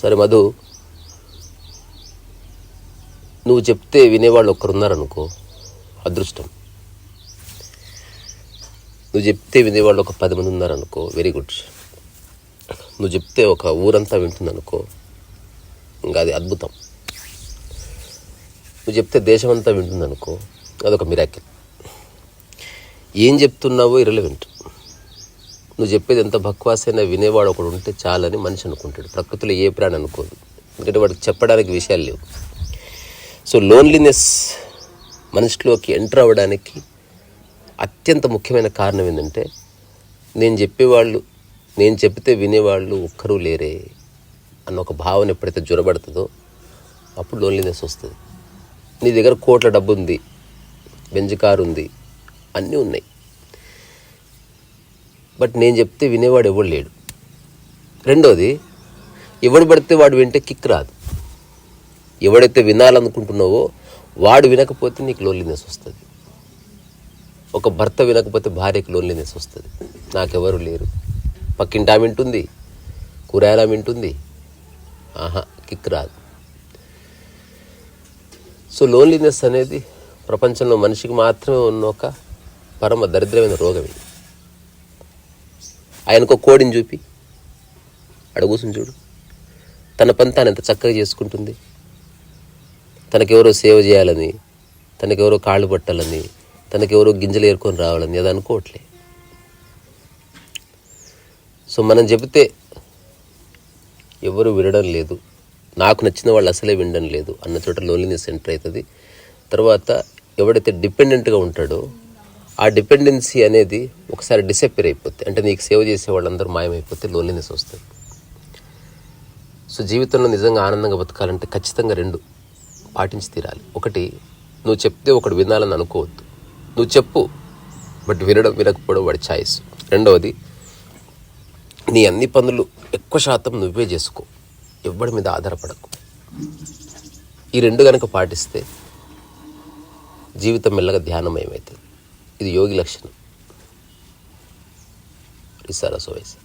సరే మధు నువ్వు చెప్తే వినేవాళ్ళు ఒక్కరున్నారనుకో అదృష్టం. నువ్వు చెప్తే వినేవాళ్ళు ఒక పది మంది ఉన్నారనుకో వెరీ గుడ్ నువ్వు చెప్తే ఒక ఊరంతా వింటుందనుకో ఇంకా అది అద్భుతం. నువ్వు చెప్తే దేశమంతా వింటుందనుకో అదొక మిరాకిల్. ఏం చెప్తున్నావో ఇరలవెంట్ నువ్వు చెప్పేది ఎంత బక్వాసైనా వినేవాడు ఒకడు ఉంటే చాలని మనిషి అనుకుంటాడు. ప్రకృతిలో ఏ ప్రాణి అనుకోదు. ఎందుకంటే వాడికి చెప్పడానికి విషయాలు లేవు. సో లోన్లీనెస్ మనిషిలోకి ఎంటర్ అవ్వడానికి అత్యంత ముఖ్యమైన కారణం ఏంటంటే నేను చెప్పేవాళ్ళు నేను చెప్తే వినేవాళ్ళు ఒక్కరూ లేరే అన్న ఒక భావన ఎప్పుడైతే జ్వరబడుతుందో అప్పుడు లోన్లీనెస్ వస్తుంది. నీ దగ్గర కోట్ల డబ్బు ఉంది బెంజ్ కారు ఉంది అన్నీ ఉన్నాయి. బట్ నేను చెప్తే వినేవాడు ఎవడు లేడు. రెండోది ఎవడు పడితే వాడు వింటే కిక్ రాదు. ఎవడైతే వినాలనుకుంటున్నావో వాడు వినకపోతే నీకు లోన్లీనెస్ వస్తుంది. ఒక భర్త వినకపోతే భార్యకి లోన్లీనెస్ వస్తుంది. నాకెవరు లేరు. పక్కింటి ఆమె వింటుంది కూరగాయలు ఆమె వింటుంది. ఆహా కిక్ రాదు. సో లోన్లీనెస్ అనేది ప్రపంచంలో మనిషికి మాత్రమే ఉన్న ఒక పరమ దరిద్రమైన రోగం ఇది. ఆయనకు కోడిని చూపి అడగూసుని చూడు. తన పని తాను ఎంత చక్కగా చేసుకుంటుంది. తనకెవరో సేవ చేయాలని తనకెవరో కాళ్ళు పట్టాలని తనకెవరో గింజలు ఏరుకొని రావాలని అది అనుకోవట్లే. సో మనం చెబితే ఎవరు వినడం లేదు. నాకు నచ్చిన వాళ్ళు అసలే వినడం లేదు. అన్న చోట లోన్లీనెస్ ఎంటర్ అవుతుంది. తర్వాత ఎవడైతే డిపెండెంట్గా ఉంటాడో ఆ డిపెండెన్సీ అనేది ఒకసారి డిసప్పేర్ అయిపోతుంది అంటే నీకు సేవ చేసే వాళ్ళందరూ మాయమైపోతే లోన్లీనెస్ వస్తుంది. సో జీవితంలో నిజంగా ఆనందంగా బతకాలంటే ఖచ్చితంగా రెండు పాటించి తీరాలి. ఒకటి నువ్వు చెప్తే ఒకడు వినాలని అనుకోవద్దు. నువ్వు చెప్పు బట్ వినడం వినకపోవడం వాడి ఛాయిస్. రెండవది నీ అన్ని పనులు ఎక్కువ శాతం నువ్వే చేసుకో. ఎవడి మీద ఆధారపడకు. ఈ రెండు కనుక పాటిస్తే జీవితం మెల్లగా ధ్యానమయమవుతుంది. ఇది యోగి లక్షణం. రిసారా సోవేసా